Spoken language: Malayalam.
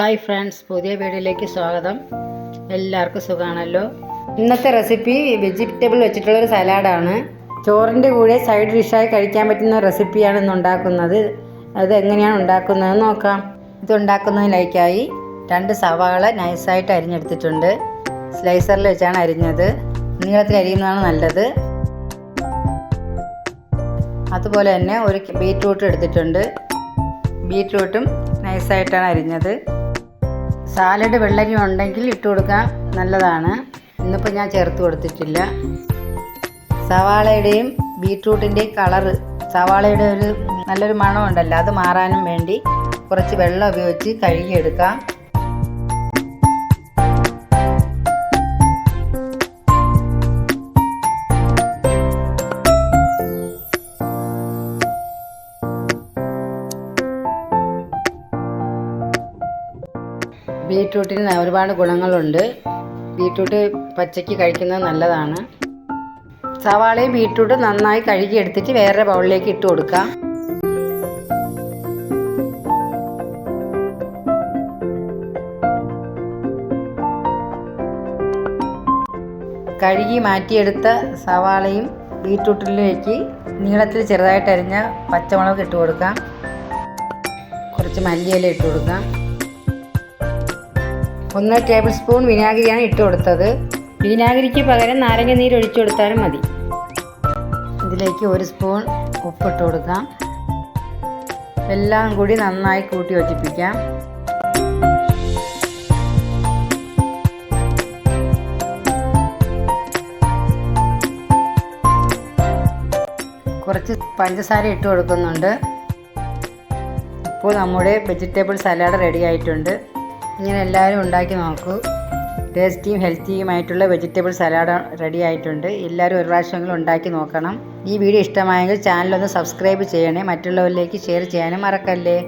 ഹായ് ഫ്രണ്ട്സ് പുതിയ വീഡിയോയിലേക്ക് സ്വാഗതം. എല്ലാവർക്കും സുഖമാണല്ലോ ഇന്നത്തെ റെസിപ്പി വെജിറ്റബിൾ വെച്ചിട്ടുള്ള ഒരു സലാഡാണ്. ചോറിന്റെ കൂടെ സൈഡ് ഡിഷായി കഴിക്കാൻ പറ്റുന്ന റെസിപ്പിയാണ് ഇന്ന് ഉണ്ടാക്കുന്നത്. അത് എങ്ങനെയാണ് ഉണ്ടാക്കുന്നത് നോക്കാം. ഇത് ഉണ്ടാക്കുന്നതിലേക്കായി രണ്ട് സവാള നൈസായിട്ട് അരിഞ്ഞെടുത്തിട്ടുണ്ട്. സ്ലൈസറിൽ വെച്ചാണ് അരിഞ്ഞത്. നീളത്തിൽ അരിയുന്നതാണ് നല്ലത്. അതുപോലെ തന്നെ ഒരു ബീറ്റ്റൂട്ട് എടുത്തിട്ടുണ്ട്. ബീറ്റ്റൂട്ടും നൈസായിട്ടാണ് അരിഞ്ഞത്. സാലഡ് വെള്ളരി ഉണ്ടെങ്കിൽ ഇട്ട് കൊടുക്കാൻ നല്ലതാണ്. ഇന്നിപ്പോൾ ഞാൻ ചേർത്ത് കൊടുത്തിട്ടില്ല. സവാളയുടെയും ബീട്രൂട്ടിന്റെയും കളറ് സവാളയുടെ ഒരു നല്ലൊരു മണമുണ്ടല്ലോ അത് മാറാനും വേണ്ടി കുറച്ച് വെള്ളം ഉപയോഗിച്ച് കഴുകിയെടുക്കാം. ബീട്രൂട്ടിന് ഒരുപാട് ഗുണങ്ങളുണ്ട്. ബീട്രൂട്ട് പച്ചയ്ക്ക് കഴിക്കുന്നത് നല്ലതാണ്. സവാളയും ബീട്രൂട്ടും നന്നായി കഴുകി എടുത്തിട്ട് വേറെ ബൗളിലേക്ക് ഇട്ട് കൊടുക്കാം. കഴുകി മാറ്റിയെടുത്ത സവാളയും ബീട്രൂട്ടിലേക്ക് നീളത്തിൽ ചെറുതായിട്ട് അരിഞ്ഞ പച്ചമുളക് ഇട്ട് കൊടുക്കാം. കുറച്ച് മല്ലിയില ഇട്ട് കൊടുക്കാം. ഒന്ന് ടേബിൾ സ്പൂൺ വിനാഗിരിയാണ് ഇട്ട് കൊടുത്തത്. വിനാഗിരിക്ക് പകരം നാരങ്ങ നീര് ഒഴിച്ചു കൊടുത്താലും മതി. ഇതിലേക്ക് ഒരു സ്പൂൺ ഉപ്പിട്ട് കൊടുക്കാം. എല്ലാം കൂടി നന്നായി കൂട്ടി യോജിപ്പിക്കാം. കുറച്ച് പഞ്ചസാര ഇട്ട് കൊടുക്കുന്നുണ്ട്. ഇപ്പോൾ നമ്മുടെ വെജിറ്റബിൾ സലാഡ് റെഡി ആയിട്ടുണ്ട്. ഇങ്ങനെ എല്ലാവരും ഉണ്ടാക്കി നോക്കൂ. ടേസ്റ്റിയും ഹെൽത്തിയുമായിട്ടുള്ള വെജിറ്റബിൾ സലാഡ് റെഡി ആയിട്ടുണ്ട്. എല്ലാവരും ഒരു പ്രാവശ്യമെങ്കിലും ഉണ്ടാക്കി നോക്കണം. ഈ വീഡിയോ ഇഷ്ടമായെങ്കിൽ ചാനലൊന്ന് സബ്സ്ക്രൈബ് ചെയ്യണേ. മറ്റുള്ളവരിലേക്ക് ഷെയർ ചെയ്യാനും മറക്കല്ലേ?